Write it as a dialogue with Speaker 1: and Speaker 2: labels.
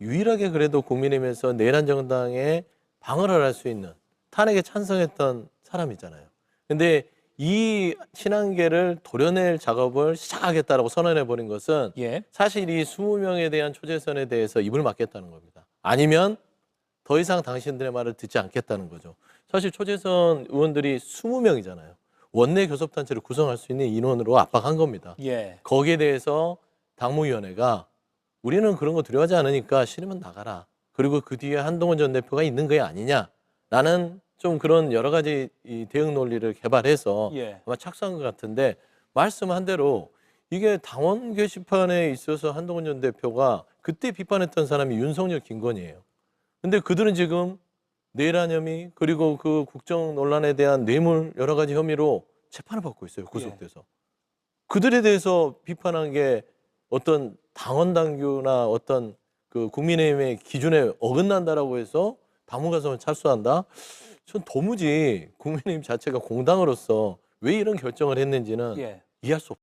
Speaker 1: 유일하게 그래도 국민의힘에서 내란 정당에 방어를 할 수 있는 탄핵에 찬성했던 사람이잖아요. 근데 이 친한계를 도려낼 작업을 시작하겠다라고 선언해 버린 것은
Speaker 2: 예.
Speaker 1: 사실 이 20명에 대한 초재선에 대해서 입을 막겠다는 겁니다. 아니면 더 이상 당신들의 말을 듣지 않겠다는 거죠. 사실 초재선 의원들이 20명이잖아요. 원내 교섭단체를 구성할 수 있는 인원으로 압박한 겁니다.
Speaker 2: 예.
Speaker 1: 거기에 대해서 당무위원회가 우리는 그런 거 두려워하지 않으니까 싫으면 나가라. 그리고 그 뒤에 한동훈 전 대표가 있는 거 아니냐라는 좀 그런 여러 가지 이 대응 논리를 개발해서
Speaker 2: 예.
Speaker 1: 아마 착수한 것 같은데 말씀한 대로 이게 당원 게시판에 있어서 한동훈 전 대표가 그때 비판했던 사람이 윤석열, 김건희예요. 근데 그들은 지금 내란 혐의 그리고 그 국정 논란에 대한 뇌물 여러 가지 혐의로 재판을 받고 있어요. 구속돼서. 그들에 대해서 비판한 게 어떤 당원 당규나 어떤 그 국민의힘의 기준에 어긋난다라고 해서 당무가서만 착수한다? 전 도무지 국민의힘 자체가 공당으로서 왜 이런 결정을 했는지는
Speaker 2: 예.
Speaker 1: 이해할 수 없.